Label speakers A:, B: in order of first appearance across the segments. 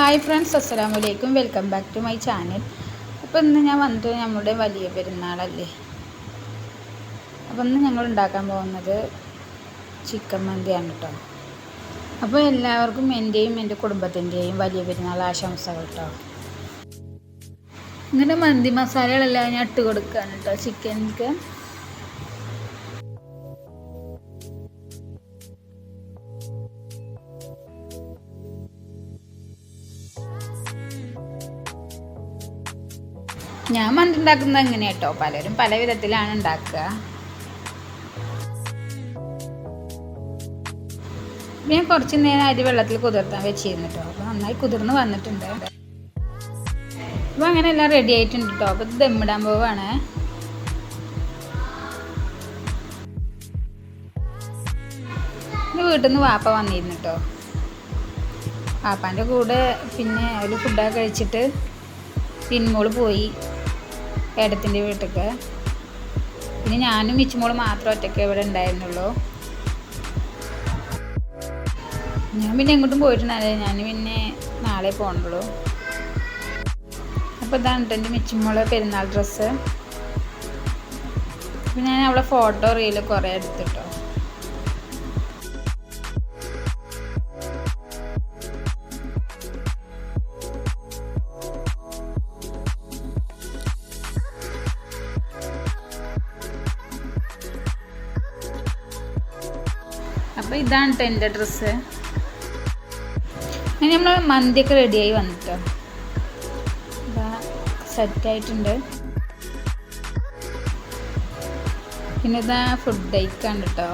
A: Hi friends അസ്സലാമു അലൈക്കും welcome back to my channel അപ്പോൾ ഇന്ന് ഞാൻ വന്നിട്ട് നമ്മുടെ വലിയ പെരുന്നാളല്ലേ? അപ്പോൾ ഇന്ന് ഞങ്ങൾ ഉണ്ടാക്കാൻ പോകുന്നത് ചിക്കൻ മന്തിയാണ് കേട്ടോ അപ്പോൾ എല്ലാവർക്കും എന്റെയും എന്റെ കുടുംബത്തിന്റെയും വലിയ പെരുന്നാൾ ആശംസകൾ കേട്ടോ ഇങ്ങനെ മന്തി മസാലകളെല്ലാം ഞാൻ ഇട്ട് കൊടുക്കുകയാണ് കേട്ടോ ചിക്കനിക്ക് ഞാൻ മന്തി ഉണ്ടാക്കുന്നത് കേട്ടോ പലരും പല വിധത്തിലാണ് ഉണ്ടാക്കുക. ഞാൻ കുറച്ച് നേരം അരി വെള്ളത്തിൽ കുതിർത്താൻ വെച്ചിരുന്നു കേട്ടോ അപ്പോൾ നന്നായി കുതിർന്ന് വന്നിട്ടുണ്ട് അപ്പോൾ അങ്ങനെ എല്ലാം റെഡി ആയിട്ടുണ്ട് കേട്ടോ അപ്പോൾ ഇത് ദമ്മിടാൻ പോവാണ്. വീട്ടിൽ നിന്ന് വാപ്പ വന്നിരുന്നു കേട്ടോ വാപ്പാന്റെ കൂടെ പിന്നെ ഒരു ഫുഡൊക്കെ കഴിച്ചിട്ട് സിനിമോൾ പോയി. ഏടത്തിന്റെ വീട്ടിലേക്ക്. പിന്നെ ഞാനും മിച്ചുമോളും മാത്രം ഒറ്റയ്ക്ക് ഇവിടെ ഉണ്ടായിരുന്നുള്ളൂ. ഞാൻ പിന്നെ എങ്ങോട്ടും പോയിട്ടുണ്ടായില്ല ഞാൻ പിന്നെ നാളെ പോകണുള്ളൂ അപ്പോൾ ഇതാണ് എന്റെ മിച്ചുമോളെ പെരുന്നാൾ ഡ്രസ്സ്. പിന്നെ ഞാൻ അവളെ ഫോട്ടോ റീൽ കുറേ എടുത്തിട്ടോ. അപ്പോൾ ഇതാണ് കേട്ടോ എന്റെ ഡ്രസ്സ് അങ്ങനെ നമ്മൾ മന്തിയൊക്കെ റെഡിയായി വന്നിട്ടോ. സെറ്റ് സെറ്റായിട്ടുണ്ട് പിന്നെ ഇതാ ഫുഡ് കഴിക്കാണ്ട് കേട്ടോ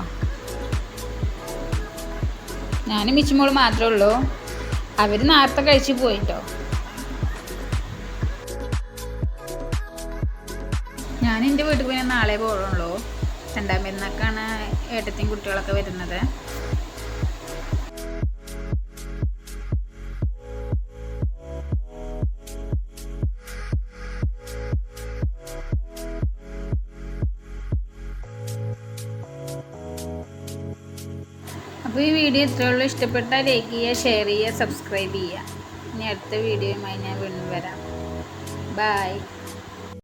A: ഞാനും മിച്ചുമോൾ മാത്രമേ ഉള്ളൂ. അവർ നേരത്തെ കഴിച്ച് പോയിട്ടോ. ഞാൻ എന്റെ വീട്ടിൽ പോയി നാളെ പോകുള്ളൂ രണ്ടാം പെരുന്നാക്കാണ് ഏട്ടത്തെയും കുട്ടികളൊക്കെ വരുന്നത്. അപ്പോൾ ഈ വീഡിയോ ഇത്രയുള്ളൂ. ഇഷ്ടപ്പെട്ടാൽ ലൈക്ക് ചെയ്യുക ഷെയർ ചെയ്യുക സബ്സ്ക്രൈബ് ചെയ്യുക. ഇനി അടുത്ത വീഡിയോയുമായി ഞാൻ വീണ്ടും വരാം. ബായ്